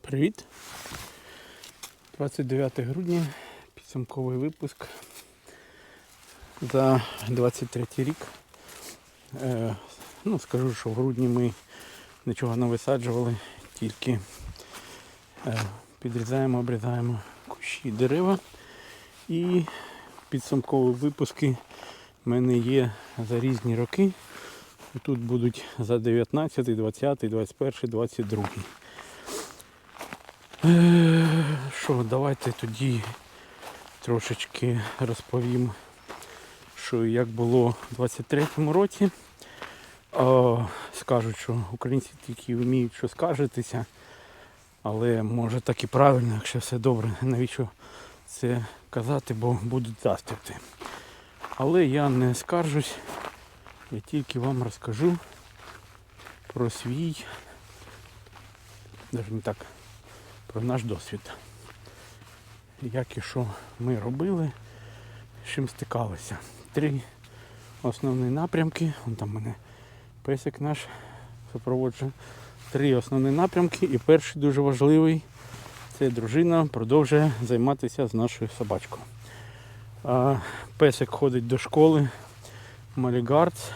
Привіт! 29 грудня, підсумковий випуск за 23 рік. Е, ну, скажу, що в грудні ми нічого не висаджували, тільки е, підрізаємо, обрізаємо кущі дерева. І підсумкові випуски в мене є за різні роки. Тут будуть за 19, 20, 21, 22. Е, Що, давайте тоді трошечки розповім, що як було в 23-му році. Скажуть, що українці тільки вміють що скаржитися, але може так і правильно, якщо все добре, навіщо це казати, бо будуть заступи. Але я не скаржусь, я тільки вам розкажу про свій, навіть не так, про наш досвід. Як і що ми робили, з чим стикалися. Три основні напрямки. Вон там мене песик наш супроводжує. Три основні напрямки. І перший дуже важливий це дружина продовжує займатися з нашою собачкою. Песик ходить до школи Малігардс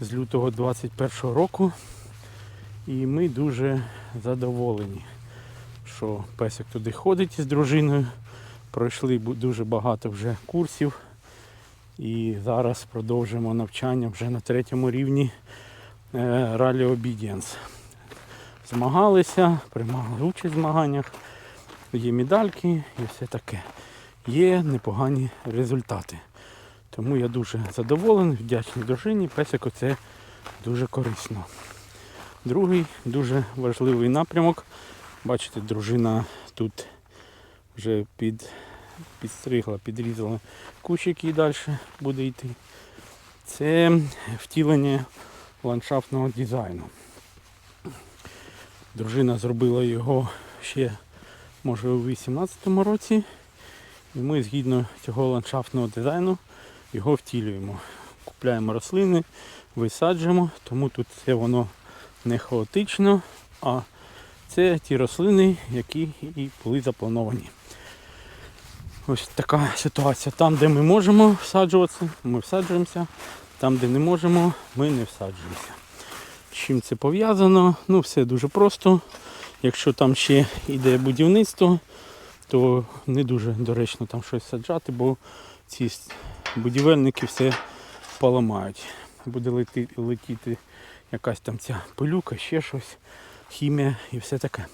з лютого 21 року. І ми дуже задоволені, що песик туди ходить із дружиною. Пройшли дуже багато вже курсів. І зараз продовжуємо навчання вже на третьому рівні е, Rally Obedience. Змагалися, приймали участь в змаганнях, є медальки і все таке. Є непогані результати. Тому я дуже задоволений, вдячний дружині. Песику це дуже корисно. Другий дуже важливий напрямок. Бачите, дружина тут вже під, підстригла, підрізала кущик і далі буде йти. Це втілення ландшафтного дизайну. Дружина зробила його ще, може, у 18-му році. І ми згідно цього ландшафтного дизайну його втілюємо. Купляємо рослини, висаджуємо, тому тут все воно не хаотично, а це ті рослини, які і були заплановані. Ось така ситуація. Там, де ми можемо всаджуватися, ми всаджуємося. Там, де не можемо, ми не всаджуємося. Чим це пов'язано? Ну, все дуже просто. Якщо там ще йде будівництво, то не дуже доречно там щось саджати, бо ці будівельники все поламають. Буде летіти якась там ця пилюка, ще щось, хімія і все таке.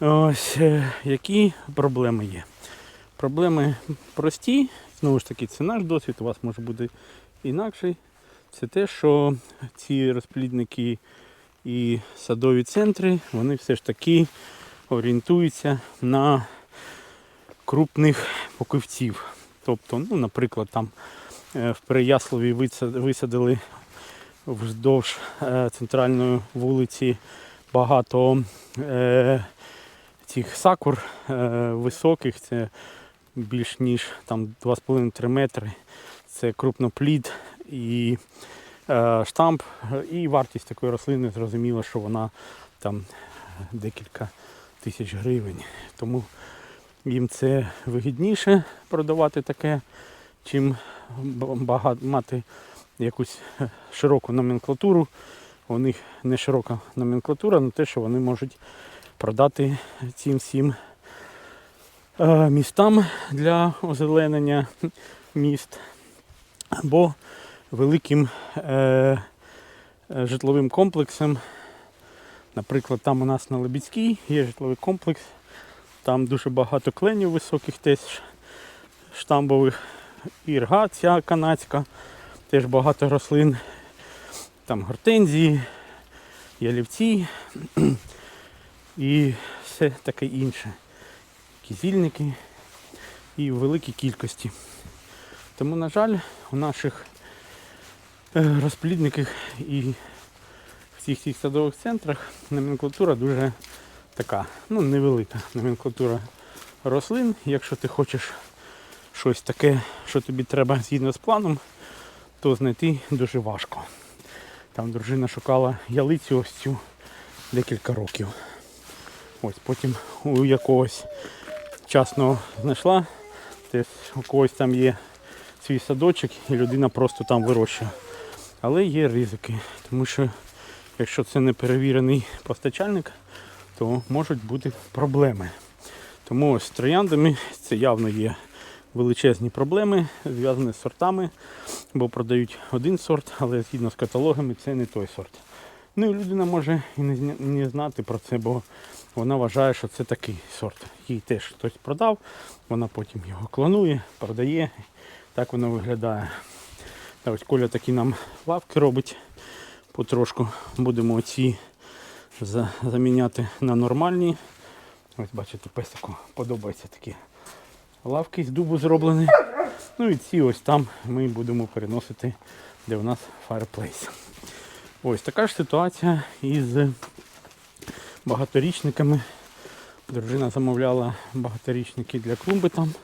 Ось е, які проблеми є. Проблеми прості, знову ж таки, це наш досвід, у вас може бути інакший. Це те, що ці розплідники і садові центри, вони все ж таки орієнтуються на крупних покивців. Тобто, ну, наприклад, там е, в Переяславі висадили вздовж е, центральної вулиці багато е, цих сакур е, високих, це більш ніж там 2,5-3 метри. Це крупноплід і штамп. І вартість такої рослини зрозуміло, що вона там декілька тисяч гривень. Тому їм це вигідніше продавати таке, чим багато мати якусь широку номенклатуру. У них не широка номенклатура, але те, що вони можуть продати цим всім е, містам для озеленення міст або великим е, житловим комплексом. Наприклад, там у нас на Лебідській є житловий комплекс, там дуже багато кленів високих теж штамбових, ірга ця канадська, теж багато рослин, там гортензії, ялівці і все таке інше. Кізільники і в великій кількості. Тому, на жаль, у наших е, розплідниках і всіх цих садових центрах номенклатура дуже така, ну невелика номенклатура рослин. Якщо ти хочеш щось таке, що тобі треба згідно з планом, то знайти дуже важко. Там дружина шукала ялицю ось цю декілька років. Ось потім у якогось частного знайшла. Десь у когось там є свій садочок і людина просто там вирощує. Але є ризики, тому що якщо це не перевірений постачальник, то можуть бути проблеми. Тому ось з трояндами це явно є величезні проблеми, зв'язані з сортами, бо продають один сорт, але згідно з каталогами це не той сорт. Ну і людина може і не, знати про це, бо вона вважає, що це такий сорт. Їй теж хтось продав, вона потім його клонує, продає. Так воно виглядає. Та ось Коля такі нам лавки робить потрошку. Будемо за- заміняти на нормальні. Ось бачите, песику подобаються такі лавки з дубу зроблені. Ну і ці ось там ми будемо переносити, де у нас fireplace. Ось така ж ситуація із багаторічниками. Дружина замовляла багаторічники для клумби там.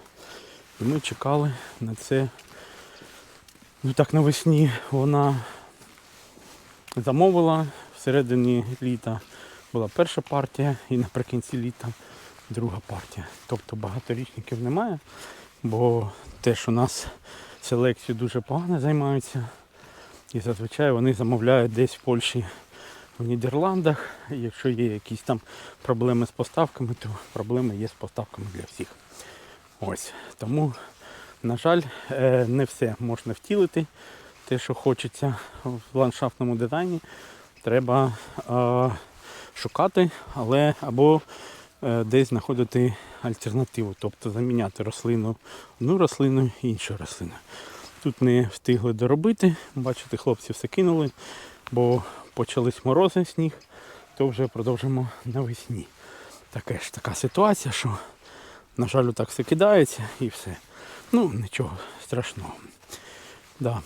І ми чекали на це. Ну так навесні вона замовила. Всередині літа була перша партія і наприкінці літа друга партія. Тобто багаторічників немає, бо теж у нас селекцією дуже погано займаються. І зазвичай вони замовляють десь в Польщі, в Нідерландах. Якщо є якісь там проблеми з поставками, то проблеми є з поставками для всіх. Ось. Тому, на жаль, е, не все можна втілити. Те, що хочеться в ландшафтному дизайні, треба е, шукати, але або десь знаходити альтернативу, тобто заміняти рослину одну рослину іншу рослину. Тут не встигли доробити. Бачите, хлопці все кинули, бо почались морози, сніг, то вже продовжимо навесні. Таке ж така ситуація, що, на жаль, так все кидається і все. Ну, нічого страшного. Да.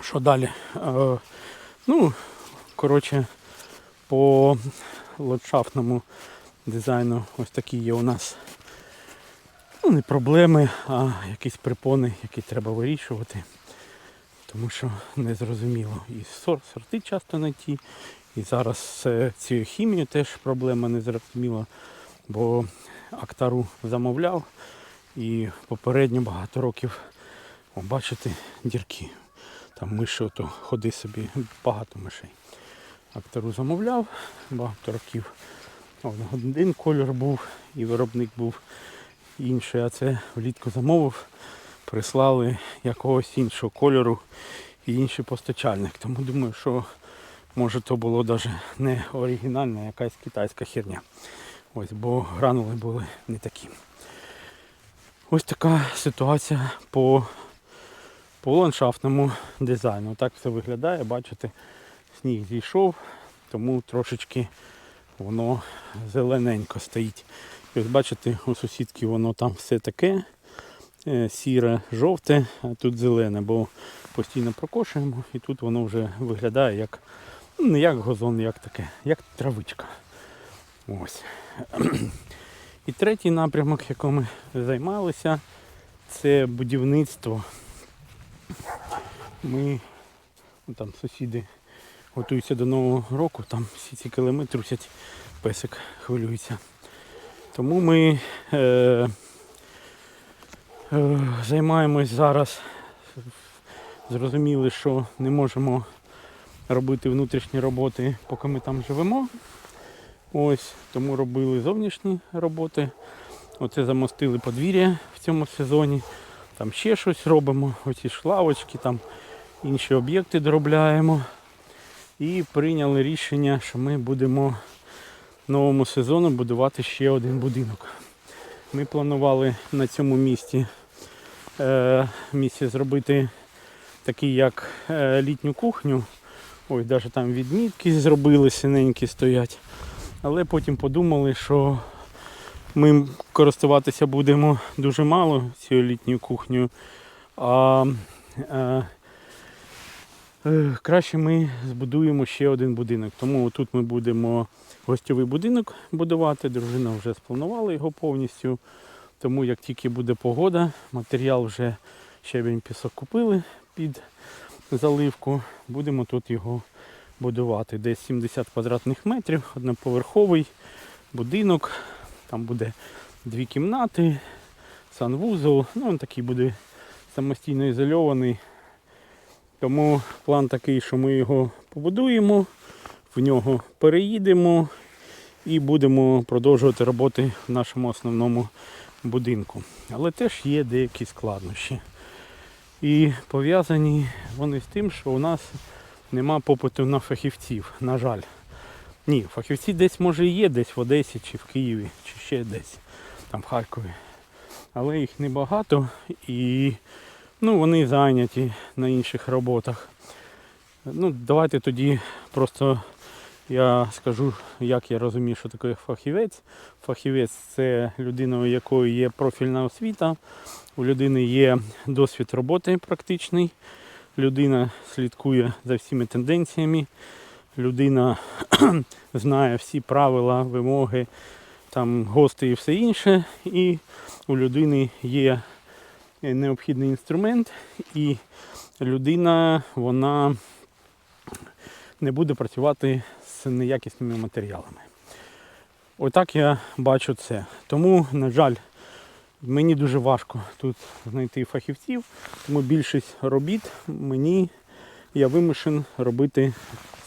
Що далі? Е, ну, коротше, по ландшафтному дизайну ось такі є у нас ну, не проблеми, а якісь припони, які треба вирішувати. Тому що не зрозуміло. І сор- сорти часто не ті. І зараз з цією хімією теж проблема не зрозуміла, бо актару замовляв і попередньо багато років о, бачите дірки. Там миші ото ходи собі, багато мишей. Актору замовляв багато років. Один кольор був і виробник був інший, а це влітку замовив, прислали якогось іншого кольору і інший постачальник. Тому думаю, що може то було навіть не оригінальна, якась китайська херня. Ось, бо гранули були не такі. Ось така ситуація по, по ландшафтному дизайну. Так все виглядає, бачите, сніг зійшов, тому трошечки воно зелененько стоїть. Ось бачите, у сусідки воно там все таке е, сіре, жовте, а тут зелене, бо постійно прокошуємо і тут воно вже виглядає як, ну, не як газон, як таке, як травичка. Ось. І третій напрямок, яким ми займалися, це будівництво. Ми ну, там сусіди готуються до Нового року, там всі ці килими трусять, песик хвилюється. Тому ми е, е, займаємось зараз. Зрозуміли, що не можемо робити внутрішні роботи, поки ми там живемо. Ось, тому робили зовнішні роботи. Оце замостили подвір'я в цьому сезоні. Там ще щось робимо, оці ж лавочки, там інші об'єкти доробляємо. І прийняли рішення, що ми будемо новому сезону будувати ще один будинок. Ми планували на цьому місці, е, місці зробити такий як е, літню кухню. Ой, навіть там відмітки зробили, синенькі стоять. Але потім подумали, що ми користуватися будемо дуже мало цією літньою кухнею. А е, краще ми збудуємо ще один будинок. Тому тут ми будемо гостьовий будинок будувати. Дружина вже спланувала його повністю. Тому як тільки буде погода, матеріал вже щебень пісок купили під заливку, будемо тут його будувати. Десь 70 квадратних метрів, одноповерховий, будинок. Там буде дві кімнати, санвузол. Ну, він такий буде самостійно ізольований. Тому план такий, що ми його побудуємо, в нього переїдемо і будемо продовжувати роботи в нашому основному будинку. Але теж є деякі складнощі. І пов'язані вони з тим, що у нас нема попиту на фахівців, на жаль. Ні, фахівці десь може є, десь в Одесі чи в Києві, чи ще десь, там в Харкові. Але їх небагато і ну, вони зайняті на інших роботах. Ну, давайте тоді просто я скажу, як я розумію, що таке фахівець. Фахівець це людина, у якої є профільна освіта, у людини є досвід роботи практичний, людина слідкує за всіми тенденціями, людина знає всі правила, вимоги, там, гости і все інше. І у людини є необхідний інструмент, і людина вона не буде працювати з неякісними матеріалами. Отак я бачу це. Тому, на жаль, мені дуже важко тут знайти фахівців, тому більшість робіт мені я вимушен робити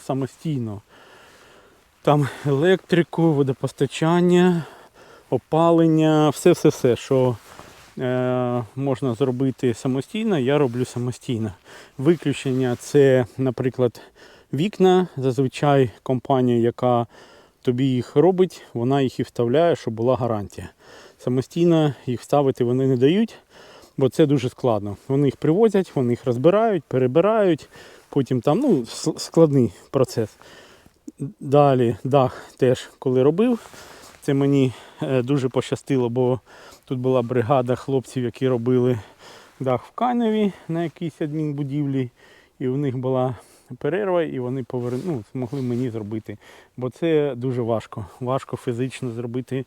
самостійно. Там електрику, водопостачання, опалення, все-все-все, що можна зробити самостійно, я роблю самостійно. Виключення це, наприклад, вікна. Зазвичай компанія, яка тобі їх робить, вона їх і вставляє, щоб була гарантія. Самостійно їх ставити вони не дають, бо це дуже складно. Вони їх привозять, вони їх розбирають, перебирають, потім там ну, складний процес. Далі дах теж коли робив, це мені е, дуже пощастило, бо тут була бригада хлопців, які робили дах в Каневі на якійсь адмінбудівлі, і у них була перерва, і вони повер... ну, змогли мені зробити. Бо це дуже важко. Важко фізично зробити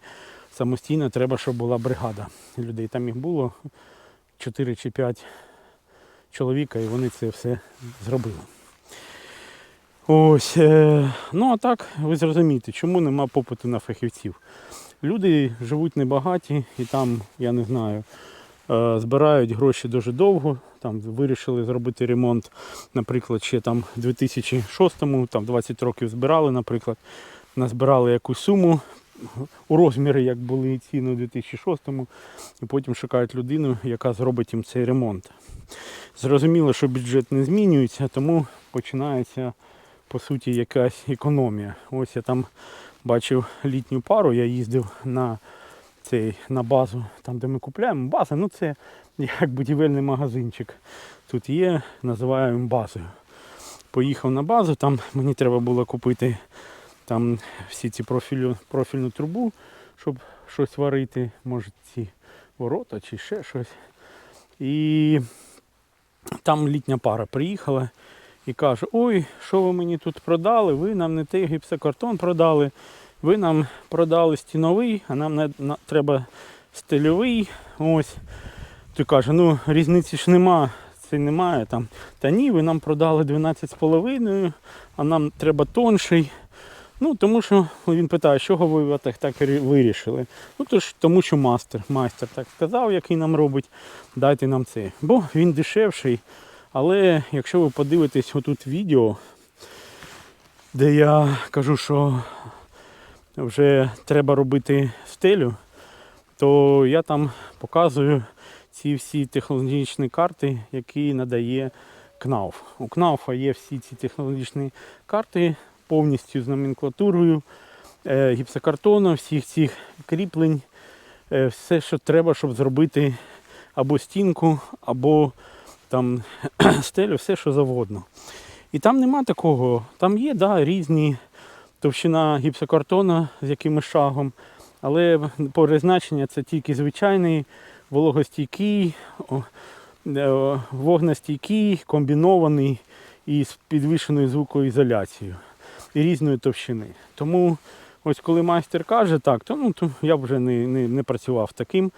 самостійно. Треба, щоб була бригада людей. Там їх було 4 чи 5 чоловіка, і вони це все зробили. Ось, е, ну а так, ви зрозумієте, чому нема попиту на фахівців. Люди живуть небагаті і там, я не знаю, е, збирають гроші дуже довго. Там вирішили зробити ремонт, наприклад, ще там 2006-му, там 20 років збирали, наприклад, назбирали якусь суму у розміри, як були ціни у 2006-му, і потім шукають людину, яка зробить їм цей ремонт. Зрозуміло, що бюджет не змінюється, тому починається по суті якась економія. Ось я там бачив літню пару, я їздив на цей, на базу, там де ми купуємо. База, ну це як будівельний магазинчик. Тут є, називаємо базою. Поїхав на базу, там мені треба було купити там всі ці профілю, профільну трубу, щоб щось варити, може ці ворота чи ще щось. І там літня пара приїхала і каже, ой, що ви мені тут продали? Ви нам не той гіпсокартон продали, ви нам продали стіновий, а нам не, на, треба стильовий. Ось. Ти каже, ну різниці ж нема, це немає там. Та ні, ви нам продали 12,5, а нам треба тонший. Ну, тому що він питає, чого ви так, так вирішили. Ну, то ж, тому що мастер, майстер так сказав, який нам робить, дайте нам це. Бо він дешевший. Але якщо ви подивитесь отут відео, де я кажу, що вже треба робити стелю, то я там показую ці всі технологічні карти, які надає КНАУФ. У КНАУФа є всі ці технологічні карти повністю з номенклатурою е, гіпсокартону, всіх цих кріплень, е, все, що треба, щоб зробити або стінку, або там стелю, все, що завгодно. І там нема такого. Там є да, різні товщина гіпсокартона з якимось шагом, але по призначення це тільки звичайний вологостійкий, е, вогнестійкий, комбінований і з підвищеною звукоізоляцією і різної товщини. Тому ось коли майстер каже так, то, ну, то я вже не, не, не працював таким,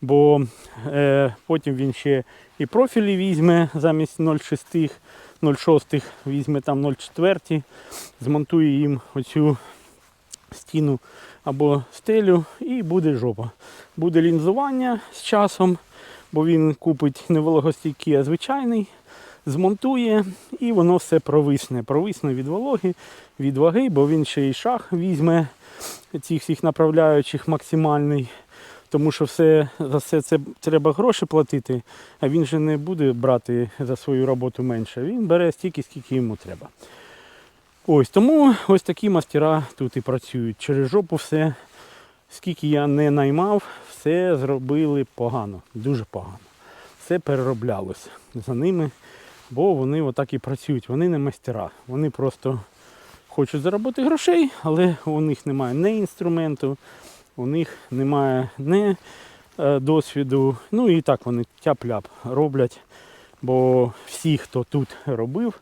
бо е, потім він ще і профілі візьме замість 0,6, 0,6 візьме там 0,4, змонтує їм оцю стіну або стелю і буде жопа. Буде лінзування з часом, бо він купить не вологостійкий, а звичайний, змонтує і воно все провисне. Провисне від вологи, від ваги, бо він ще й шах візьме цих всіх направляючих максимальний. Тому що все, за все це треба гроші платити, а він же не буде брати за свою роботу менше. Він бере стільки, скільки йому треба. Ось тому ось такі мастера тут і працюють. Через жопу все, скільки я не наймав, все зробили погано, дуже погано. Все перероблялося за ними, бо вони отак і працюють. Вони не мастера. Вони просто хочуть заробити грошей, але у них немає ні інструменту, у них немає ні е, досвіду. Ну і так вони тяп-ляп роблять. Бо всі, хто тут робив,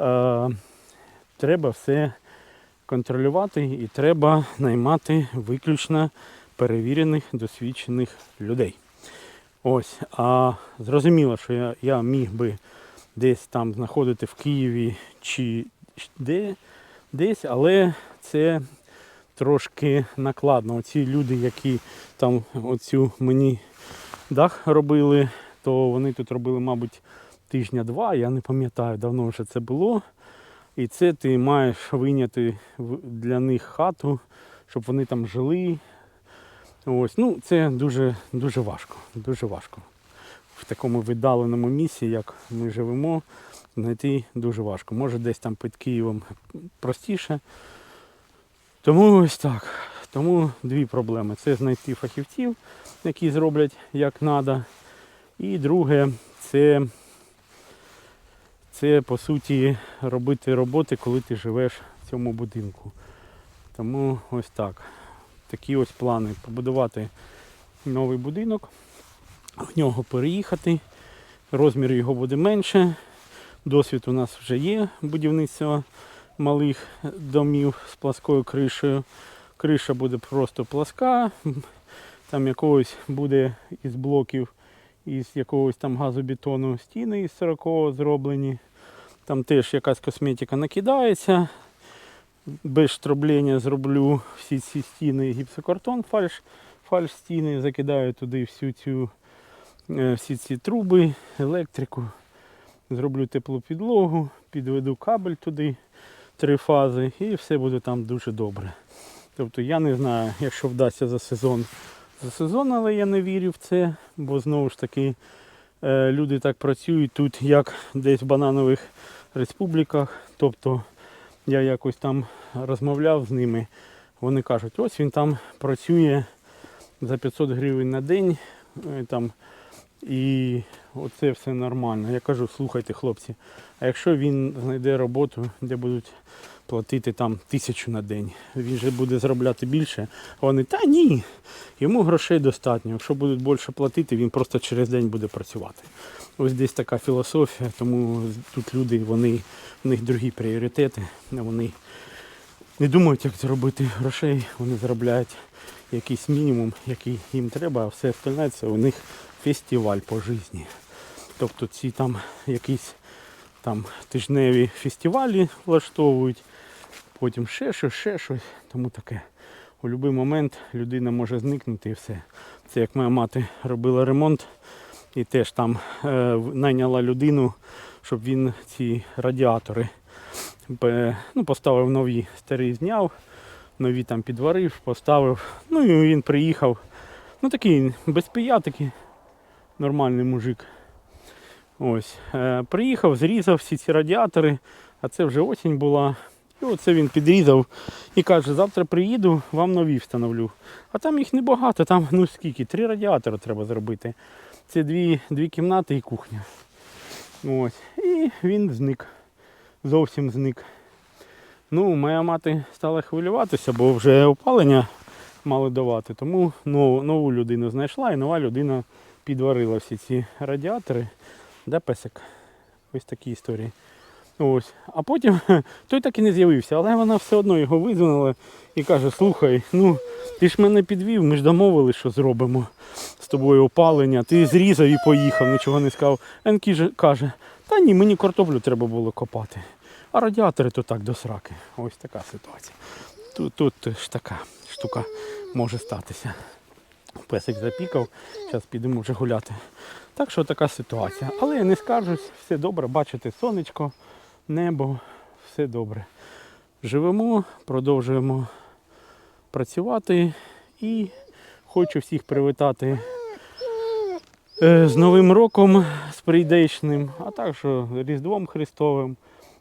е, треба все контролювати і треба наймати виключно перевірених, досвідчених людей. Ось, а зрозуміло, що я, я міг би десь там знаходити в Києві чи де, десь, але це трошки накладно. Оці люди, які там оцю мені дах робили, то вони тут робили, мабуть, тижня-два, я не пам'ятаю, давно вже це було. І це ти маєш вийняти в- для них хату, щоб вони там жили. Ось, ну це дуже, дуже важко. Дуже важко. В такому віддаленому місці, як ми живемо, знайти дуже важко. Може десь там під Києвом простіше. Тому ось так. Тому дві проблеми. Це знайти фахівців, які зроблять як треба. І друге, це, це по суті робити роботи, коли ти живеш в цьому будинку. Тому ось так. Такі ось плани. Побудувати новий будинок, в нього переїхати. Розмір його буде менше. Досвід у нас вже є будівництва малих домів з пласкою кришею. Криша буде просто пласка, там якогось буде із блоків, із якогось там газобетону стіни із 40 зроблені. Там теж якась косметика накидається. Без штроблення зроблю всі ці стіни гіпсокартон, фальш, фальш стіни, закидаю туди всю цю, всі ці труби, електрику. Зроблю теплу підлогу, підведу кабель туди, три фази, і все буде там дуже добре. Тобто я не знаю, якщо вдасться за сезон, за сезон, але я не вірю в це, бо знову ж таки е, люди так працюють тут, як десь в бананових республіках. Тобто я якось там розмовляв з ними. Вони кажуть, ось він там працює за 500 гривень на день. е, Там, і оце все нормально. Я кажу, слухайте, хлопці, а якщо він знайде роботу, де будуть платити там тисячу на день, він же буде заробляти більше. А вони, та ні, йому грошей достатньо. Якщо будуть більше платити, він просто через день буде працювати. Ось десь така філософія, тому тут люди, вони, в них другі пріоритети. Вони не думають, як заробити грошей, вони заробляють якийсь мінімум, який їм треба, а все остальне це у них фестиваль по житті. Тобто ці там якісь там тижневі фестивалі влаштовують, потім ще щось, ще щось, тому таке. У будь-який момент людина може зникнути і все. Це як моя мати робила ремонт і теж там е, найняла людину, щоб він ці радіатори бе- ну, поставив нові, старі зняв, нові там підварив, поставив. Ну і він приїхав. Ну такий без пиятики, нормальний мужик. Ось. Е, приїхав, зрізав всі ці радіатори, а це вже осінь була. І оце він підрізав і каже, завтра приїду, вам нові встановлю. А там їх небагато, там ну скільки, три радіатори треба зробити. Це дві, дві кімнати і кухня. Ось. І він зник. Зовсім зник. Ну, моя мати стала хвилюватися, бо вже опалення мали давати. Тому нову, нову людину знайшла і нова людина підварила всі ці радіатори. Де песик? Ось такі історії. Ось. А потім той так і не з'явився, але вона все одно його визвонила і каже, слухай, ну ти ж мене підвів, ми ж домовились, що зробимо з тобою опалення. Ти зрізав і поїхав, нічого не сказав. Каже- каже, та ні, мені картоплю треба було копати. А радіатори то так до сраки. Ось така ситуація. Тут, тут ж така штука може статися. Песик запікав, зараз підемо вже гуляти. Так що така ситуація. Але я не скаржусь, все добре, бачите сонечко, небо, все добре. Живемо, продовжуємо працювати і хочу всіх привітати е, з Новим роком, з прийдешним, а також Різдвом Христовим,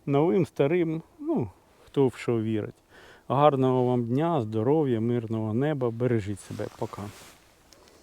новим, старим, ну, хто в що вірить. Гарного вам дня, здоров'я, мирного неба, бережіть себе. Пока.